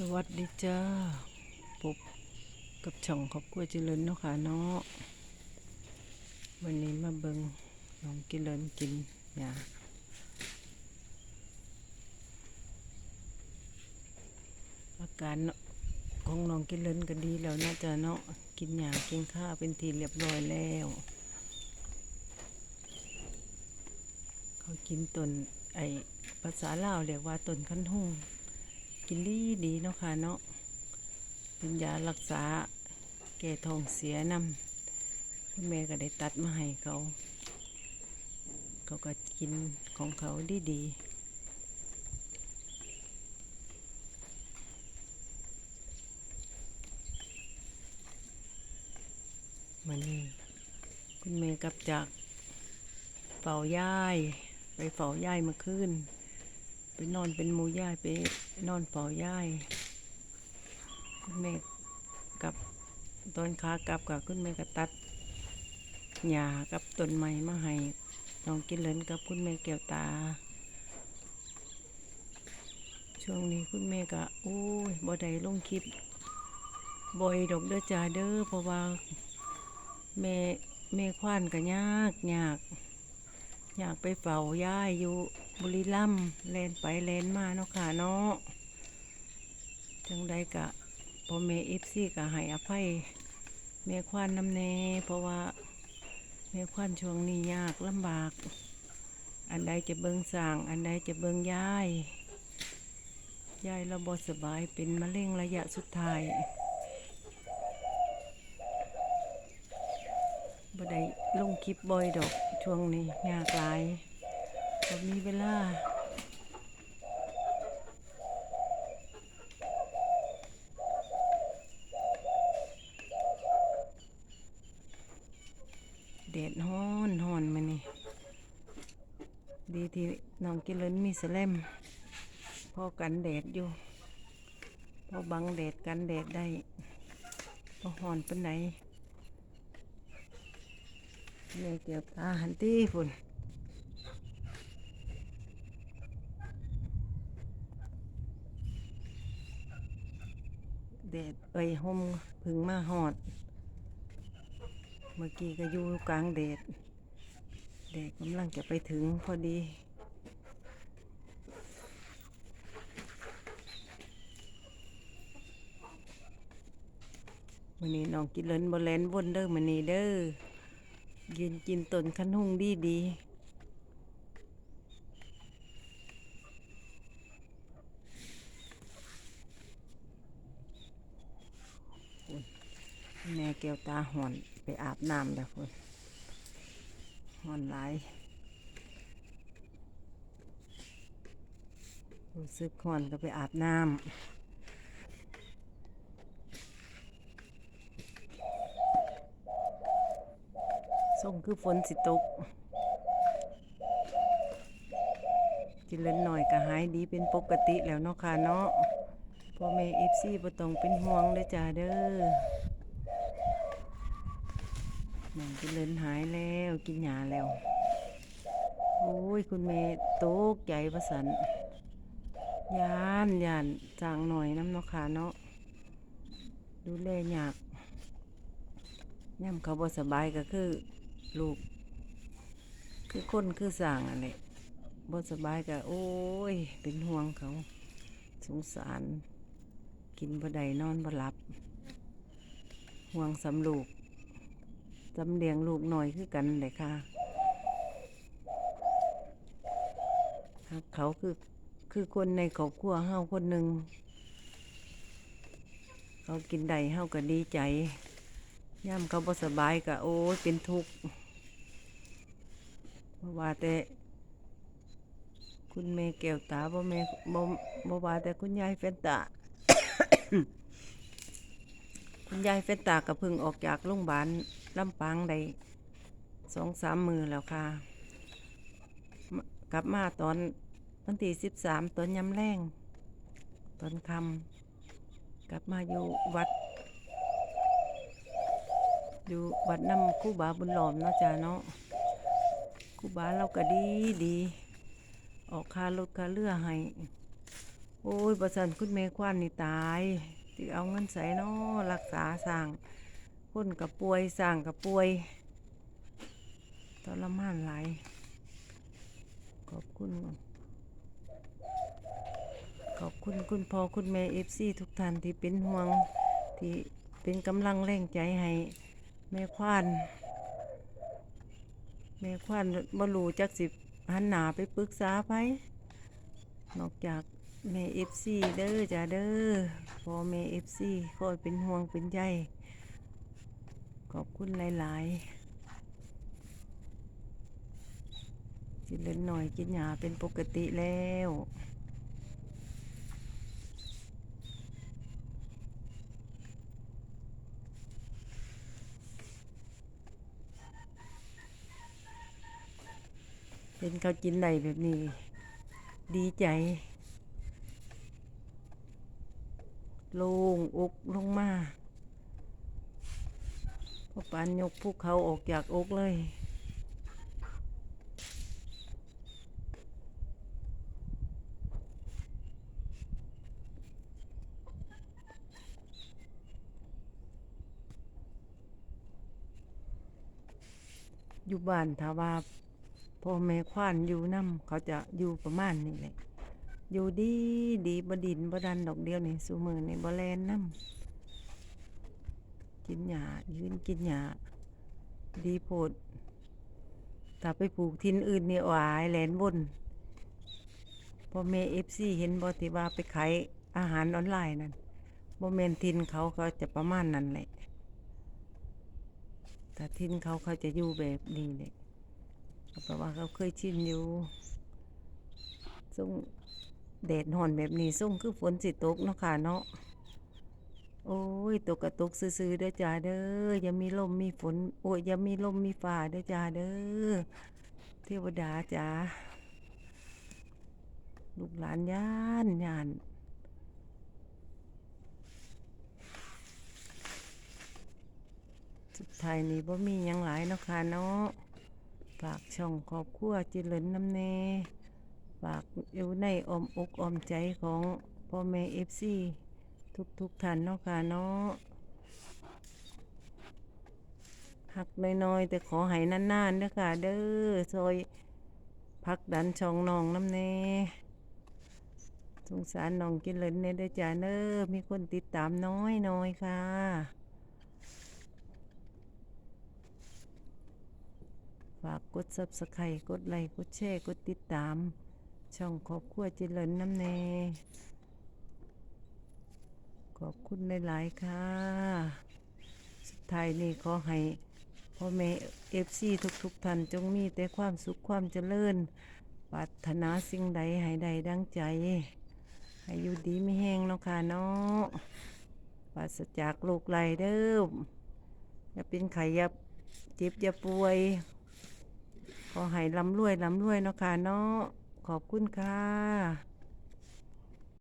สวัสดีจ้าพบกับช่องครอบครัวเจริญเนาะค่ะเนาะวันนี้มาเบิงน้องกิเลนกินยาอาการเนาะของน้องกิเลนก็ดีแล้วนะจ๊ะเนาะกินยากินข้าวเป็นทีเรียบร้อยแล้ว เขากินต้นไอภาษาลาวเรียกว่าต้นคันหุ่ง กินดีดีเนาะค่ะเนาะเป็นยารักษาแก้ท้องเสียนำคุณแม่ก็ได้ตัดมาให้เขา เขาก็กินของเขาดีดีมันนี่คุณแม่กลับจากเฝ้าย่าย ไปเฝ้าย่ายมื่อคืน ไปนอนเป็นมูย่ายไปนอนเฝ้าย่ายคุณแม่กับตอนขากลับกับคุณแม่ก็ตัดหญ้ากับต้นไม้มาให้น้องกินเลินกับคุณแม่แก้วตา ช่วงนี้คุณแม่ก็โอ้ยบ่ได้ลงคลิปบ่อยดอกเด้อจ้าเด้อเพราะว่าแม่แม่ควานก็ยากยาก อยากไปเฝ้าย่ายอยู่ บุรีรัมย์แลนไปแลนมาเนาะค่ะเนาะจังใดกะพอแม่เอฟซีก็ให้อภัยแม่ควานน้ำแน่เพราะว่าแม่ควานช่วงนี้ยากลำบาก อันใดจะเบิงสร้าง อันใดจะเบิงย่ายยายเราบสบายเป็นมะเร็งระยะสุดท้ายบ่ได้ลงคลิปบ่อยดอกช่วงนี้ยากหลาย บ่มีเวลาแดดฮ้อนฮ้อนมานี่ดีที่น้องกินเลนมีสแลมพอกันแดดอยู่ พอบังแดดกันแดดได้ พอฮ้อนเป็นไหนแม่เกี่ยวตาหันตีฝุ่น แดดเอ้ยห่มพึ่งมาหอด เมื่อกี้ก็อยู่กลางแดดแดดกำลังจะไปถึงพอดีมันนี้น้องกินเลินบแลนบนเด้อมันนี้เด้อยืนกินต้นขันหุงดีดี แม่แก้วตาหอนไปอาบน้ำแล้วพุ่นหอนหลายรู้สึกหอนก็ไปอาบน้ำส่งคือฝนสิตกกินเล่นหน่อยก็หายดีเป็นปกติแล้วเนาะค่ะเนาะพ่อแม่เอฟซีบ่ต้องเป็นห่วงเลยจ้าเด้อ น้องกินเล่นหายแล้วกินยาแล้ว โอ้ย คุณแม่ตกใจประสันยานยานจางหน่อยน้ำเนาะค่ะเนาะดูแลยากย่ำเขาบ่สบายก็คือลูก คือคนคือสร้างอะไรบ่สบายก็โอ้ย เป็นห่วงเขาสงสาร กินบ่ได้นอนบ่หลับ ห่วงสำลูก สำเลียงลูกหน่อยคือกันเลยค่ะฮักเขาคือคือคนในครอบครัวเฮาคนหนึ่งเขากินได้เฮาก็ดีใจย่ำเขาบ่สบายก็โอ้ยเป็นทุกข์เพราว่าแต่ คุณแม่แก้วตาบ่แม่บ่บ่ว่าแต่คุณยายเฟนตา คุณยายเฟนตาก็เพิ่งออกจากโรงพยาบาลลำปางได้สองสามมือแล้วค่ะ กลับมาตอนวันที่สิบสามตอนยำแรงตอนคำกลับมาอยู่วัด อยู่วัดน้ำคู่บาบุญหลอมเนาะจ้าเนาะคู่บาเราก็ดีดี ออกค่ารถค่าเรือให้ โอ้ยประสันคุณแม่ควานนี่ตาย ที่เอาเงินใส่เนาะรักษาสร้างคนกับป่วยสร้างกับป่วยทรมานหลายขอบคุณ ขอบคุณคุณพ่อคุณแม่เอฟซีทุกท่านที่เป็นห่วงที่เป็นกำลังแรงใจให้ แม่ควานแม่ควานบ่รู้จักสิหันหนาไปปรึกษาไปนอกจาก แม่เอฟซีเด้อจ้าเด้อพ่อแม่เอฟซีคอยเป็นห่วงเป็นใยขอบคุณหลายๆกินเล่นหน่อยกินหยาเป็นปกติแล้วเป็นเขากินได้แบบนี้ ดีใจ โลงอกลงมาพอปานยกภูเขาออกจากอกเลยอยู่บ้านถ้าว่าพ่อแม่ควานอยู่นํเขาจะอยู่ประมาณนี้แหละ อยู่ดีดีบดินบดันดอกเดียวนี่สูมือในบแลนน้ำกินหญ้ายืนกินหญ้าดีโพดถ้าไปปลูกทินอื่นนี่หวายแหลนบนพอแม่เอฟซีเห็นบอติว่าไปขายอาหารออนไลน์นั่นบ่แมนทินเขาก็จะประมาณนั้นแหละแต่ทินเขาเขาจะอยู่แบบนี้เลยเพราะว่าเขาเคยชินอยู่ส่ง แดดห่อนแบบนี้ส่งคือฝนสิตกเนาะค่ะเนาะโอ้ยตกกระตกซื่อๆเด้อจ้าเด้ออย่ามีลมมีฝน โอ้ยอย่ามีลมมีฟ้าเด้อจ้าเด้อเทวดาจ้าลูกหลานย่านย่านสุดท้ายนี้บ่มียังหลายเนาะค่ะเนาะฝากช่องครอบครัวจิเลนน้ำเน ฝากอยู่ในอมอกอมใจของพ่อแม่เอฟซีทุกทุกท่านเนาะค่ะเนาะหักน้อยๆ แต่ขอให้นานๆเด้อค่ะ เด้อซอยพักดันช่องน้องน้ำเนสงสารน้องกินเหลินเนเด้อจ้าเด้อมีคนติดตามน้อยน้อยๆค่ะ ฝากกด subscribe กดไลค์กดแชร์กดติดตาม ช่องครอบครัวเจริญน้ำเน ขอบคุณหลาย ๆ ค่ะ สุดท้ายนี้ขอให้พ่อแม่เอฟซีทุก ๆ ท่านจงมีแต่ความสุขความเจริญปรารถนาสิ่งใดให้ใดดังใจ ให้อยู่ดีไม่แห้งเนาะค่ะเนาะปราศจากโรคไหลเด้ออย่าเป็นไข้อย่าเจ็บอย่าป่วย ขอให้ร่ำรวยร่ำรวยเนาะค่ะเนาะ ขอบคุณค่ะ